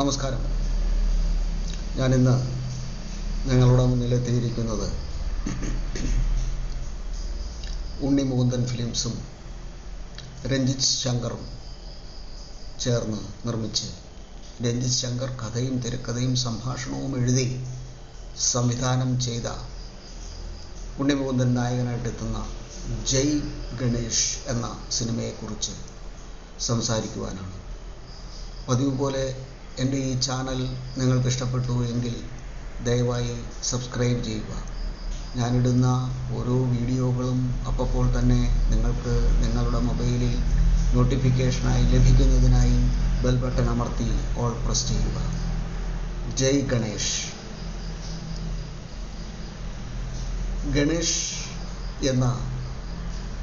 നമസ്കാരം. ഞാൻ ഇന്ന് നിങ്ങളുടെ മുന്നിലെത്തിയിരിക്കുന്നത് ഉണ്ണി മുകുന്ദൻ ഫിലിംസും രഞ്ജിത് ശങ്കറും ചേർന്ന് നിർമ്മിച്ച് രഞ്ജിത് ശങ്കർ കഥയും തിരക്കഥയും സംഭാഷണവും എഴുതി സംവിധാനം ചെയ്ത ഉണ്ണി മുകുന്ദൻ നായകനായിട്ട് എത്തുന്ന ജയ് ഗണേഷ് എന്ന സിനിമയെക്കുറിച്ച് സംസാരിക്കുവാനാണ്. പതിവ് പോലെ എന്റെ ഈ ചാനൽ നിങ്ങൾക്ക് ഇഷ്ടപ്പെട്ടു എങ്കിൽ ദയവായി സബ്സ്ക്രൈബ് ചെയ്യുക. ഞാനിടുന്ന ഓരോ വീഡിയോകളും അപ്പോൾ തന്നെ നിങ്ങൾക്ക് നിങ്ങളുടെ മൊബൈലിൽ നോട്ടിഫിക്കേഷനായി ലഭിക്കുന്നതിനായി ബെൽ ബട്ടൺ അമർത്തി ഓൾ പ്രസ് ചെയ്യുക. ജയ് ഗണേഷ്. ഗണേഷ് എന്ന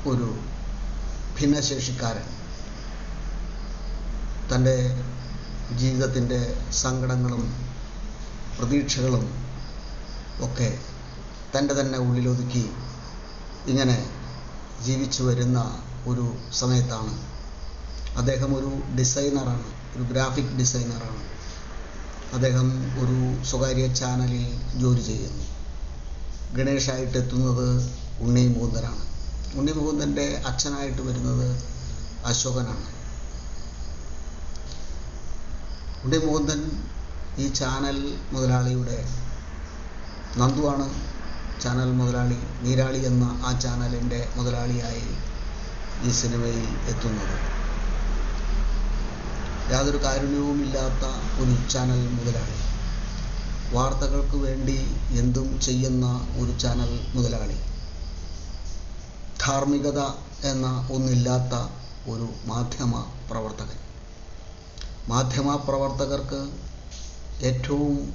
ഒരു ഭിന്നശേഷിക്കാരൻ. തന്റെ ജീവിതത്തിന്റെ സങ്കടങ്ങളും പ്രതീക്ഷകളും ഒക്കെ തന്റെ തന്നെ ഉള്ളിലൊതുക്കി ഇങ്ങനെ ജീവിച്ചു വരുന്ന ഒരു സമയത്താണ്. അദ്ദേഹം ഒരു ഡിസൈനറാണ് ഒരു ഗ്രാഫിക് ഡിസൈനറാണ്. അദ്ദേഹം ഒരു സ്വകാര്യ ചാനലിൽ ജോലി ചെയ്യുന്നു. ഗണേഷായിട്ട് എത്തുന്നത് ഉണ്ണി മുകുന്ദനാണ് ഉണ്ണി മുകുന്ദന്റെ അച്ഛനായിട്ട് വരുന്നത് അശോകനാണ്. ഉണ്ണി മുകുന്ദൻ ഈ ചാനൽ മുതലാളിയുടെ നന്ദുവാണ്. ചാനൽ മുതലാളി നീരാളി എന്ന ആ ചാനലിന്റെ മുതലാളിയായി ഈ സിനിമയിൽ എത്തുന്നത്. യാതൊരു കാരുണ്യവുമില്ലാത്ത ഒരു ചാനൽ മുതലാളി. വാർത്തകൾക്ക് വേണ്ടി എന്തും ചെയ്യുന്ന ഒരു ചാനൽ മുതലാളി. ധാർമ്മികത എന്ന ഒന്നില്ലാത്ത ഒരു മാധ്യമ പ്രവർത്തകൻ. മാധ്യമ പ്രവർത്തകർക്ക് ഏറ്റവും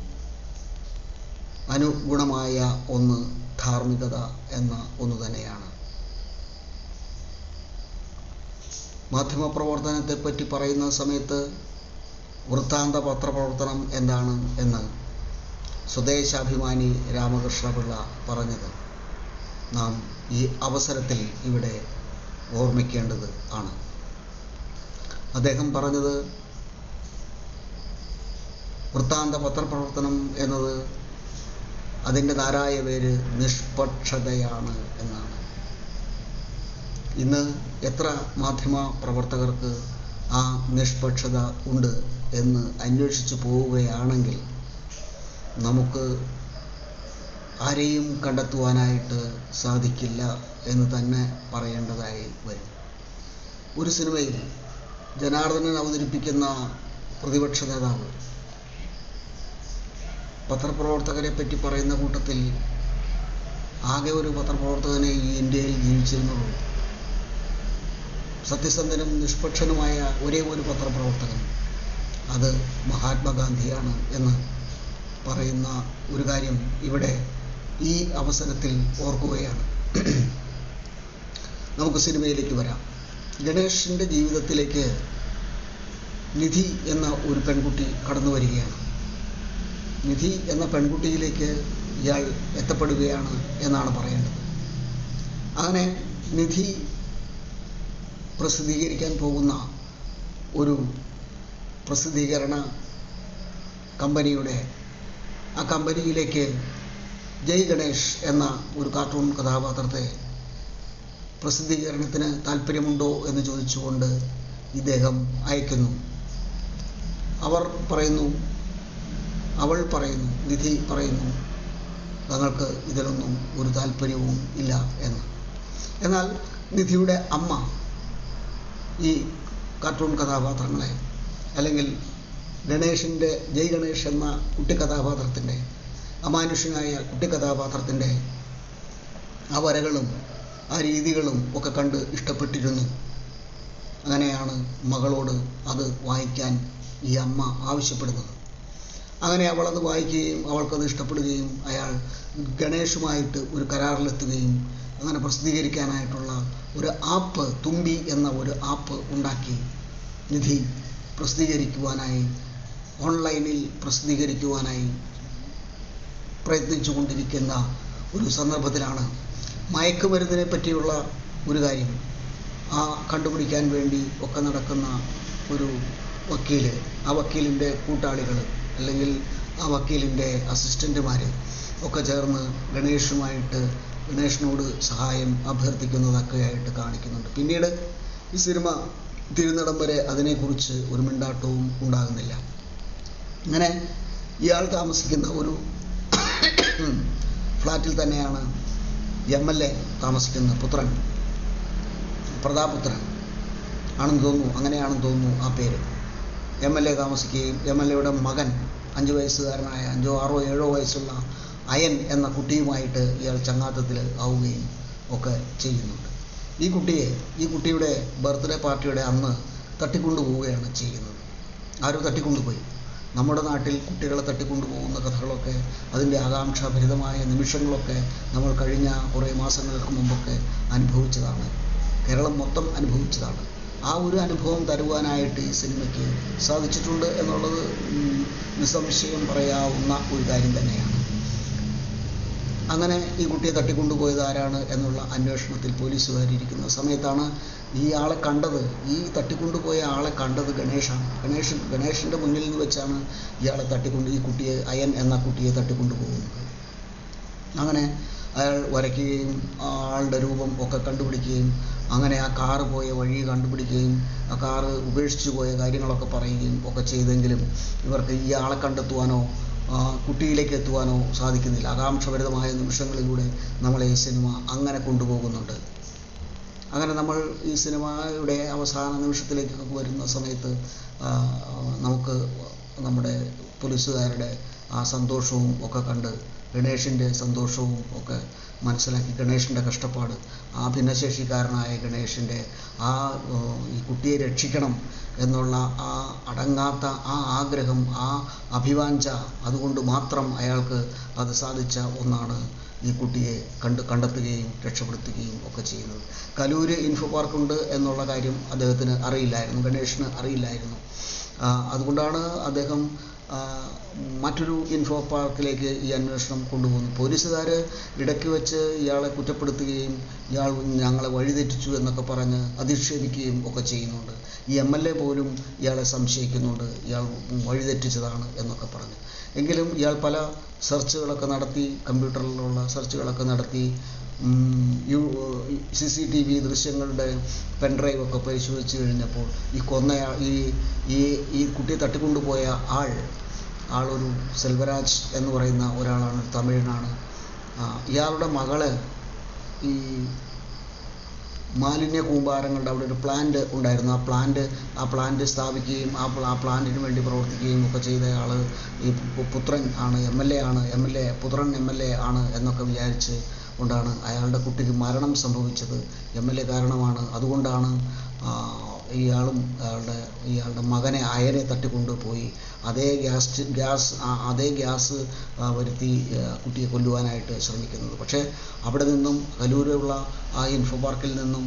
അനുഗുണമായ ഒന്ന് ധാർമ്മികത എന്ന ഒന്ന് തന്നെയാണ്. മാധ്യമപ്രവർത്തനത്തെപ്പറ്റി പറയുന്ന സമയത്ത് വൃത്താന്ത പത്രപ്രവർത്തനം എന്താണ് എന്ന് സ്വദേശാഭിമാനി രാമകൃഷ്ണപിള്ള പറഞ്ഞത് നാം ഈ അവസരത്തിൽ ഇവിടെ ഓർമ്മിക്കേണ്ടത് ആണ്. അദ്ദേഹം പറഞ്ഞത് വൃത്താന്ത പത്രപ്രവർത്തനം എന്നത് അതിന്റെ നാരായ പേര് നിഷ്പക്ഷതയാണ് എന്നാണ്. ഇന്ന് എത്ര മാധ്യമ പ്രവർത്തകർക്ക് ആ നിഷ്പക്ഷത ഉണ്ട് എന്ന് അന്വേഷിച്ചു പോവുകയാണെങ്കിൽ നമുക്ക് ആരെയും കണ്ടെത്തുവാനായിട്ട് സാധിക്കില്ല എന്ന് തന്നെ പറയേണ്ടതായി വരും. ഒരു സിനിമയിൽ ജനാർദ്ദനൻ അവതരിപ്പിക്കുന്ന പ്രതിപക്ഷ നേതാവ് പത്രപ്രവർത്തകരെ പറ്റി പറയുന്ന കൂട്ടത്തിൽ ആകെ ഒരു പത്രപ്രവർത്തകനെ ഈ ഇന്ത്യയിൽ ജീവിച്ചിരുന്നുള്ളൂ സത്യസന്ധനും നിഷ്പക്ഷനുമായ ഒരേ ഒരു പത്രപ്രവർത്തകൻ. അത് മഹാത്മാഗാന്ധിയാണ് എന്ന് പറയുന്ന ഒരു കാര്യം ഇവിടെ ഈ അവസരത്തിൽ ഓർക്കുകയാണ്. നമുക്ക് സിനിമയിലേക്ക് വരാം. ഗണേഷിന്റെ ജീവിതത്തിലേക്ക് നിധി എന്ന ഒരു പെൺകുട്ടി കടന്നു വരികയാണ് നിധി എന്ന പെൺകുട്ടിയിലേക്ക് ഇയാൾ എത്തപ്പെടുകയാണ് എന്നാണ് പറയേണ്ടത് അങ്ങനെ നിധി പ്രസിദ്ധീകരിക്കാൻ പോകുന്ന ഒരു പ്രസിദ്ധീകരണ കമ്പനിയുടെ ആ കമ്പനിയിലേക്ക് ജയ് ഗണേഷ് എന്ന ഒരു കാർട്ടൂൺ കഥാപാത്രത്തെ പ്രസിദ്ധീകരണത്തിന് താല്പര്യമുണ്ടോ എന്ന് ചോദിച്ചുകൊണ്ട് ഇദ്ദേഹം അയക്കുന്നു. അവർ പറയുന്നു അവൾ പറയുന്നു നിധി പറയുന്നു തങ്ങൾക്ക് ഇതിലൊന്നും ഒരു താല്പര്യവും ഇല്ല എന്ന്. എന്നാൽ നിധിയുടെ അമ്മ ഈ കാർട്ടൂൺ കഥാപാത്രങ്ങളെ അല്ലെങ്കിൽ ഗണേഷിന്റെ ജയ് ഗണേഷ് എന്ന കുട്ടിക്കഥാപാത്രത്തിന്റെ അമാനുഷ്യനായ കുട്ടിക്കഥാപാത്രത്തിന്റെ ആ വരകളും ആ രീതികളും ഒക്കെ കണ്ട് ഇഷ്ടപ്പെട്ടിരുന്നു. അങ്ങനെയാണ് മകളോട് അത് വായിക്കാൻ ഈ അമ്മ ആവശ്യപ്പെടുന്നത്. അങ്ങനെ അവൾ അത് വായിക്കുകയും അവൾക്കത് ഇഷ്ടപ്പെടുകയും അയാൾ ഗണേഷുമായിട്ട് ഒരു കരാറിലെത്തുകയും അങ്ങനെ പ്രസിദ്ധീകരിക്കാനായിട്ടുള്ള ഒരു ആപ്പ് തുമ്പി എന്ന ഒരു ആപ്പ് ഉണ്ടാക്കി നിധി പ്രസിദ്ധീകരിക്കുവാനായി ഓൺലൈനിൽ പ്രസിദ്ധീകരിക്കുവാനായി പ്രയത്നിച്ചു കൊണ്ടിരിക്കുന്ന ഒരു സന്ദർഭത്തിലാണ് മയക്കുമരുന്നിനെ പറ്റിയുള്ള ഒരു കാര്യം. ആ കണ്ടുപിടിക്കാൻ വേണ്ടി ഒക്കെ നടക്കുന്ന ഒരു വക്കീൽ ആ വക്കീലിന്റെ കൂട്ടാളികൾ അല്ലെങ്കിൽ ആ വക്കീലിന്റെ അസിസ്റ്റന്റുമാർ ഒക്കെ ചേർന്ന് ഗണേഷുമായിട്ട് ഗണേഷിനോട് സഹായം അഭ്യർത്ഥിക്കുന്നതൊക്കെ ആയിട്ട് കാണിക്കുന്നുണ്ട്. പിന്നീട് ഈ സിനിമ തിരുന്നിടം വരെ അതിനെക്കുറിച്ച് ഒരു മിണ്ടാട്ടവും ഉണ്ടാകുന്നില്ല. അങ്ങനെ ഇയാൾ താമസിക്കുന്ന ഒരു ഫ്ലാറ്റിൽ തന്നെയാണ് എം എൽ എ താമസിക്കുന്ന പുത്രൻ പ്രതാപുത്രൻ. ആണെന്ന് തോന്നുന്നു അങ്ങനെയാണെന്ന് തോന്നുന്നു ആ പേര്. എം എൽ എ താമസിക്കുകയും എം എൽ എയുടെ മകൻ അഞ്ച് വയസ്സുകാരനായ അഞ്ചോ ആറോ ഏഴോ വയസ്സുള്ള അയൻ എന്ന കുട്ടിയുമായിട്ട് ഇയാൾ ചങ്ങാത്തത്തിൽ ആവുകയും ഒക്കെ ചെയ്യുന്നുണ്ട്. ഈ കുട്ടിയെ ഈ കുട്ടിയുടെ ബർത്ത്ഡേ പാർട്ടിയുടെ അന്ന് തട്ടിക്കൊണ്ടുപോവുകയാണ് ചെയ്യുന്നത്. ആരോ തട്ടിക്കൊണ്ടുപോയി. നമ്മുടെ നാട്ടിൽ കുട്ടികളെ തട്ടിക്കൊണ്ടുപോകുന്ന കഥകളൊക്കെ അതിന്റെ ആകാംക്ഷാഭരിതമായ നിമിഷങ്ങളൊക്കെ നമ്മൾ കഴിഞ്ഞ കുറേ മാസങ്ങൾക്ക് മുമ്പൊക്കെ അനുഭവിച്ചതാണ്. കേരളം മൊത്തം അനുഭവിച്ചതാണ്. ആ ഒരു അനുഭവം തരുവാനായിട്ട് ഈ സിനിമയ്ക്ക് സാധിച്ചിട്ടുണ്ട് എന്നുള്ളത് നിസ്സംശയം പറയാവുന്ന ഒരു കാര്യം തന്നെയാണ്. അങ്ങനെ ഈ കുട്ടിയെ തട്ടിക്കൊണ്ടുപോയത് ആരാണ് എന്നുള്ള അന്വേഷണത്തിൽ പോലീസുകാരിയിരിക്കുന്ന സമയത്താണ് ആളെ കണ്ടത്. ഈ തട്ടിക്കൊണ്ടുപോയ ആളെ കണ്ടത് ഗണേഷാണ്. ഗണേഷ് ഗണേഷിന്റെ മുന്നിൽ നിന്ന് വെച്ചാണ് ഇയാളെ തട്ടിക്കൊണ്ട് ഈ കുട്ടിയെ അയൻ എന്ന കുട്ടിയെ തട്ടിക്കൊണ്ടുപോകുന്നത്. അങ്ങനെ അയാൾ വരയ്ക്കുകയും ആളുടെ രൂപം ഒക്കെ കണ്ടുപിടിക്കുകയും അങ്ങനെ ആ കാറ് പോയ വഴി കണ്ടുപിടിക്കുകയും ആ കാറ് ഉപേക്ഷിച്ചു പോയ കാര്യങ്ങളൊക്കെ പറയുകയും ഒക്കെ ചെയ്തെങ്കിലും ഇവർക്ക് ഇയാളെ ആളെ കണ്ടെത്തുവാനോ കുട്ടിയിലേക്ക് എത്തുവാനോ സാധിക്കുന്നില്ല. ആകാംക്ഷഭരിതമായ നിമിഷങ്ങളിലൂടെ നമ്മളെ ഈ സിനിമ അങ്ങനെ കൊണ്ടുപോകുന്നുണ്ട്. അങ്ങനെ നമ്മൾ ഈ സിനിമയുടെ അവസാന നിമിഷത്തിലേക്കൊക്കെ വരുന്ന സമയത്ത് നമുക്ക് നമ്മുടെ പോലീസുകാരുടെ ആ സന്തോഷവും ഒക്കെ കണ്ട് ഗണേഷിന്റെ സന്തോഷവും ഒക്കെ മനസ്സിലാക്കി. ഗണേഷിന്റെ കഷ്ടപ്പാട് ആ ഭിന്നശേഷിക്കാരനായ ഗണേഷിന്റെ ആ ഈ കുട്ടിയെ രക്ഷിക്കണം എന്നുള്ള ആ അടങ്ങാത്ത ആ ആഗ്രഹം ആ അഭിവാഞ്ച അതുകൊണ്ട് മാത്രം അയാൾക്ക് അത് സാധിച്ച ഒന്നാണ് ഈ കുട്ടിയെ കണ്ട് കണ്ടെത്തുകയും രക്ഷപ്പെടുത്തുകയും ഒക്കെ ചെയ്യുന്നത്. കലൂര് ഇൻഫോ പാർക്കുണ്ട് എന്നുള്ള കാര്യം അദ്ദേഹത്തിന് അറിയില്ലായിരുന്നു ഗണേഷിന് അറിയില്ലായിരുന്നു. അതുകൊണ്ടാണ് അദ്ദേഹം മറ്റൊരു ഇൻഫോ പാർക്കിലേക്ക് ഈ അന്വേഷണം കൊണ്ടുപോകുന്നു. പോലീസുകാർ ഇടയ്ക്ക് വെച്ച് ഇയാളെ കുറ്റപ്പെടുത്തുകയും ഇയാൾ ഞങ്ങളെ വഴിതെറ്റിച്ചു എന്നൊക്കെ പറഞ്ഞ് അധിക്ഷേപിക്കുകയും ഒക്കെ ചെയ്യുന്നുണ്ട്. ഈ എം എൽ എ പോലും ഇയാളെ സംശയിക്കുന്നുണ്ട്. ഇയാൾ വഴിതെറ്റിച്ചതാണ് എന്നൊക്കെ പറഞ്ഞ്. എങ്കിലും ഇയാൾ പല സെർച്ചുകളൊക്കെ നടത്തി കമ്പ്യൂട്ടറിലുള്ള സെർച്ചുകളൊക്കെ നടത്തി സി സി ടി വി ദൃശ്യങ്ങളുടെ പെൻഡ്രൈവ് ഒക്കെ പരിശോധിച്ച് കഴിഞ്ഞപ്പോൾ ഈ കൊന്നയാൾ ഈ ഈ ഈ കുട്ടിയെ തട്ടിക്കൊണ്ടുപോയ ആൾ ആളൊരു സെൽവരാജ് എന്ന് പറയുന്ന ഒരാളാണ് തമിഴനാണ്. ഇയാളുടെ മകൾ ഈ മാലിന്യ കൂമ്പാരങ്ങളുടെ അവിടെ ഒരു പ്ലാന്റ് ഉണ്ടായിരുന്നു. ആ പ്ലാന്റ് ആ പ്ലാന്റ് സ്ഥാപിക്കുകയും ആ ആ പ്ലാന്റിന് വേണ്ടി പ്രവർത്തിക്കുകയും ഒക്കെ ചെയ്തയാൾ ഈ പുത്രൻ ആണ് എം എൽ എ ആണ് എം എൽ എ പുത്രൻ എം എൽ എ ആണ് എന്നൊക്കെ വിചാരിച്ച് കൊണ്ടാണ് അയാളുടെ കുട്ടിക്ക് മരണം സംഭവിച്ചത്. എം എൽ എ കാരണമാണ്. അതുകൊണ്ടാണ് ഇയാളും അയാളുടെ ഇയാളുടെ മകനെ അയനെ തട്ടിക്കൊണ്ടുപോയി. അതേ ഗ്യാസ് ഗ്യാസ് അതേ ഗ്യാസ് വരുത്തി കുട്ടിയെ കൊല്ലുവാനായിട്ട് ശ്രമിക്കുന്നത്. പക്ഷേ അവിടെ നിന്നും കലൂരുള്ള ആ ഇൻഫോ പാർക്കിൽ നിന്നും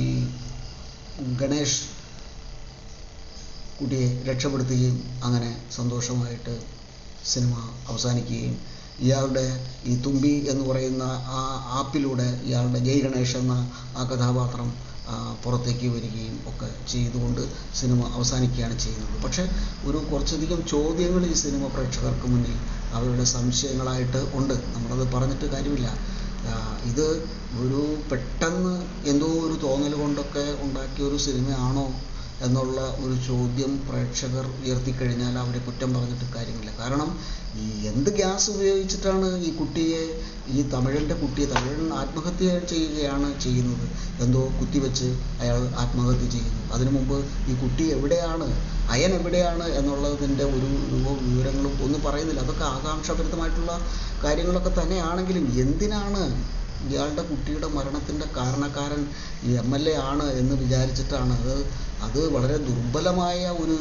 ഈ ഗണേഷ് കുട്ടിയെ രക്ഷപ്പെടുത്തുകയും അങ്ങനെ സന്തോഷമായിട്ട് സിനിമ അവസാനിക്കുകയും ഇയാളുടെ ഈ തുമ്പി എന്ന് പറയുന്ന ആ ആപ്പിലൂടെ ഇയാളുടെ ജയ് ഗണേഷ് എന്ന ആ കഥാപാത്രം പുറത്തേക്ക് വരികയും ഒക്കെ ചെയ്തുകൊണ്ട് സിനിമ അവസാനിക്കുകയാണ് ചെയ്യുന്നത്. പക്ഷേ ഒരു കുറച്ചധികം ചോദ്യങ്ങൾ ഈ സിനിമ പ്രേക്ഷകർക്ക് മുന്നിൽ അവരുടെ സംശയങ്ങളായിട്ട് ഉണ്ട്. നമ്മളത് പറഞ്ഞിട്ട് കാര്യമില്ല. ഇത് ഒരു പെട്ടെന്ന് എന്തോ ഒരു തോന്നൽ കൊണ്ടൊക്കെ ഉണ്ടാക്കിയ ഒരു സിനിമയാണോ എന്നുള്ള ഒരു ചോദ്യം പ്രേക്ഷകർ ഉയർത്തിക്കഴിഞ്ഞാൽ അവരെ കുറ്റം പറഞ്ഞിട്ട് കാര്യമില്ല. കാരണം ഈ എന്ത് ഗ്യാസ് ഉപയോഗിച്ചിട്ടാണ് ഈ കുട്ടിയെ ഈ തമിഴന്റെ കുട്ടിയെ തമിഴൻ ആത്മഹത്യ ചെയ്യുകയാണ് ചെയ്യുന്നത്? എന്തോ കുത്തിവെച്ച് അയാൾ ആത്മഹത്യ ചെയ്യുന്നു. അതിനു മുമ്പ് ഈ കുട്ടി എവിടെയാണ് അയൻ എവിടെയാണ് എന്നുള്ളതിന്റെ ഒരു വിവരങ്ങളും ഒന്നും പറയുന്നില്ല. അതൊക്കെ ആകാംക്ഷാഭരിതമായിട്ടുള്ള കാര്യങ്ങളൊക്കെ തന്നെയാണെങ്കിലും എന്തിനാണ് ഇയാളുടെ കുട്ടിയുടെ മരണത്തിന്റെ കാരണക്കാരൻ എം എൽ എ ആണ് എന്ന് വിചാരിച്ചിട്ടാണ്. അത് അത് വളരെ ദുർബലമായ ഒരു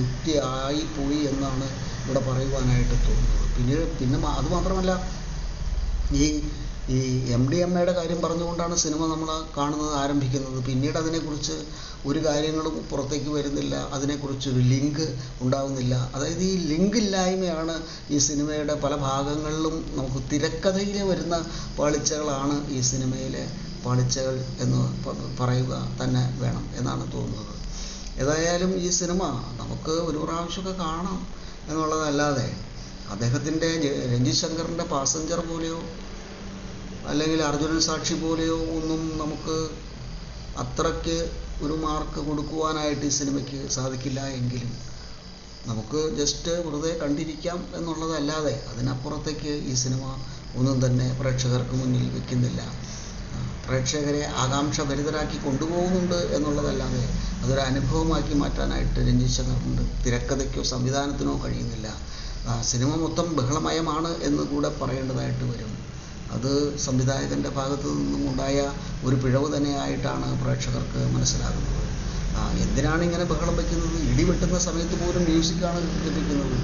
യുക്തി ആയിപ്പോയി പോയി എന്നാണ് ഇവിടെ പറയുവാനായിട്ട് തോന്നുന്നത്. പിന്നെ പിന്നെ അത് മാത്രമല്ല ഈ ഈ എം ഡി എം എയുടെ കാര്യം പറഞ്ഞുകൊണ്ടാണ് സിനിമ നമ്മൾ കാണുന്നത് ആരംഭിക്കുന്നത്. പിന്നീട് അതിനെക്കുറിച്ച് ഒരു കാര്യങ്ങളും പുറത്തേക്ക് വരുന്നില്ല. അതിനെക്കുറിച്ച് ഒരു ലിങ്ക് ഉണ്ടാകുന്നില്ല അതായത് ഈ ലിങ്ക് ഇല്ലായ്മയാണ് ഈ സിനിമയുടെ പല ഭാഗങ്ങളിലും നമുക്ക് തിരക്കഥയിൽ വരുന്ന പാളിച്ചകളാണ് ഈ സിനിമയിലെ പാളിച്ചകൾ എന്ന് പറയുക തന്നെ വേണം എന്നാണ് തോന്നുന്നത്. ഏതായാലും ഈ സിനിമ നമുക്ക് ഒരു പ്രാവശ്യമൊക്കെ കാണാം എന്നുള്ളതല്ലാതെ അദ്ദേഹത്തിന്റെ രഞ്ജിത് ശങ്കറിന്റെ പാസഞ്ചർ പോലെയോ അല്ലെങ്കിൽ അർജുനൻ സാക്ഷി പോലെയോ ഒന്നും നമുക്ക് അത്രയ്ക്ക് ഒരു മാർക്ക് കൊടുക്കുവാനായിട്ട് ഈ സിനിമയ്ക്ക് സാധിക്കില്ല എങ്കിലും നമുക്ക് ജസ്റ്റ് വെറുതെ കണ്ടിരിക്കാം എന്നുള്ളതല്ലാതെ അതിനപ്പുറത്തേക്ക് ഈ സിനിമ ഒന്നും തന്നെ പ്രേക്ഷകർക്ക് മുന്നിൽ വെക്കുന്നില്ല. പ്രേക്ഷകരെ ആകാംക്ഷ ഭരിതരാക്കി കൊണ്ടുപോകുന്നുണ്ട് എന്നുള്ളതല്ലാതെ അതൊരു അനുഭവമാക്കി മാറ്റാനായിട്ട് രഞ്ജിത് ശങ്കറിന്റെ തിരക്കഥയ്ക്കോ സംവിധാനത്തിനോ കഴിയുന്നില്ല. സിനിമ മൊത്തം ബഹളമയമാണ് എന്ന് കൂടെ പറയേണ്ടതായിട്ട് വരും. അത് സംവിധായകന്റെ ഭാഗത്തു നിന്നും ഉണ്ടായ ഒരു പിഴവ് തന്നെയായിട്ടാണ് പ്രേക്ഷകർക്ക് മനസ്സിലാകുന്നത്. എന്തിനാണ് ഇങ്ങനെ ബഹളം വയ്ക്കുന്നത് ഇടി വെട്ടുന്ന സമയത്ത് പോലും മ്യൂസിക്കാണ് ലഭിക്കുന്നത്.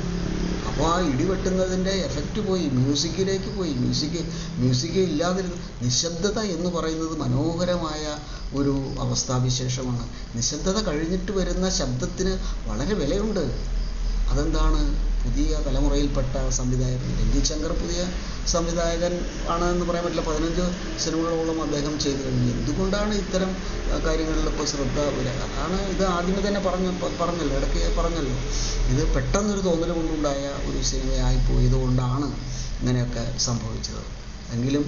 അപ്പോൾ ആ ഇടി വെട്ടുന്നതിന്റെ എഫക്റ്റ് പോയി മ്യൂസിക്കിലേക്ക് പോയി. മ്യൂസിക് മ്യൂസിക് ഇല്ലാതിരുന്ന നിശബ്ദത എന്ന് പറയുന്നത് മനോഹരമായ ഒരു അവസ്ഥാവിശേഷമാണ്. നിശബ്ദത കഴിഞ്ഞിട്ട് വരുന്ന ശബ്ദത്തിന് വളരെ വിലയുണ്ട്. അതെന്താണ്? പുതിയ തലമുറയിൽപ്പെട്ട സംവിധായകൻ രഞ്ജിത് ശങ്കർ പുതിയ സംവിധായകൻ ആണ് എന്ന് പറയാൻ പറ്റില്ല. പതിനഞ്ച് സിനിമകളോളം അദ്ദേഹം ചെയ്തു കഴിഞ്ഞു എന്തുകൊണ്ടാണ് ഇത്തരം കാര്യങ്ങളിലൊക്കെ ശ്രദ്ധ വരിക? അതാണ് ഇത് ആദ്യമേ തന്നെ പറഞ്ഞു പറഞ്ഞല്ലോ ഇടയ്ക്ക് പറഞ്ഞല്ലോ. ഇത് പെട്ടെന്നൊരു തോന്നൽ കൊണ്ടുണ്ടായ ഒരു സിനിമയായി പോയതുകൊണ്ടാണ് ഇങ്ങനെയൊക്കെ സംഭവിച്ചത്. എങ്കിലും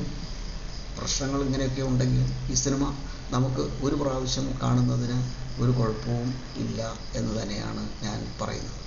പ്രശ്നങ്ങൾ ഇങ്ങനെയൊക്കെ ഉണ്ടെങ്കിലും ഈ സിനിമ നമുക്ക് ഒരു പ്രാവശ്യം കാണുന്നതിന് ഒരു കുഴപ്പവും ഇല്ല എന്ന് തന്നെയാണ് ഞാൻ പറയുന്നത്.